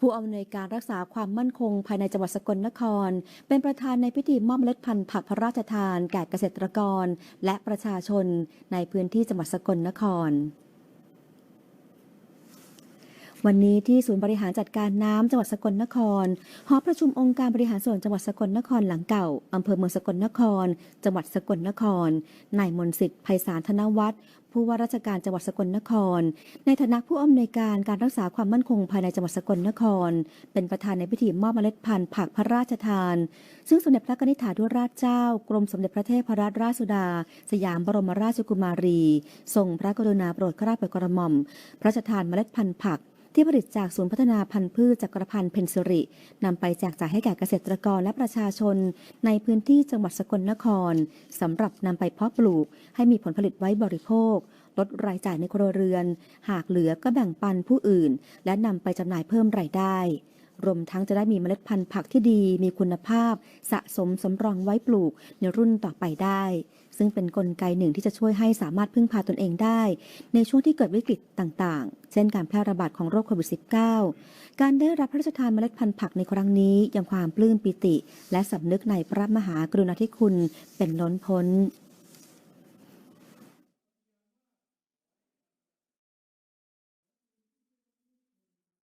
ผู้อำนวยการรักษาความมั่นคงภายในจังหวัดสกลนคร เป็นประธานในพิธีมอบเมล็ดพันธุ์ผักพระราชทานแก่เกษตรกร และประชาชนในพื้นที่จังหวัดสกลนคร วันนี้ที่ศูนย์บริหารจัดการน้ำจังหวัดสกลนคร หอประชุมองค์การบริหารส่วนจังหวัดสกลนครหลังเก่าอำเภอเมืองสกลนคร จังหวัดสกลนคร นายมนสิทธิ์ไพศาลธนวัฒน์ผู้ว่าราชการจังหวัดสกลนคร ในฐานะผู้อำนวยการการรักษาความมั่นคงภายในจังหวัดสกลนคร เป็นประธานในพิธีมอบเมล็ดพันธุ์ผักพระราชทาน ซึ่งสมเด็จพระนิษฐาธิราชเจ้ากรมสมเด็จพระเทพรัตนราชสุดา สยามบรมราชกุมารี ทรงพระกรุณาโปรดเกล้าโปรดกระหม่อม พระราชทานเมล็ดพันธุ์ผัก ที่ผลิตจากศูนย์พัฒนาพันธุ์พืชจักรพันธ์เพนซิรินำไปแจกจ่ายให้แก่เกษตรกรและประชาชน ในพื้นที่จังหวัดสกลนครสำหรับนำไปเพาะปลูก ให้มีผลผลิตไว้บริโภค ลดรายจ่ายในครัวเรือน หากเหลือก็แบ่งปันผู้อื่น และนำไปจำหน่ายเพิ่มรายได้ รวมทั้งจะได้มีเมล็ดพันธุ์ผักที่ดี มีคุณภาพ สะสมสำรองไว้ปลูกในรุ่นต่อไปได้ ซึ่งเป็นนกลไกหนึ่งที่จะช่วยให้สามารถพึ่งพาตนเองได้ ในช่วงที่เกิดวิกฤตต่างๆ เช่นการแพร่ระบาดของโรคโควิด -19 การได้รับพระราชทานเมล็ดพันธุ์ผักในครั้งนี้ ยังความปลื้มปิติ และสำนึกในพระมหากรุณาธิคุณเป็นล้นพ้น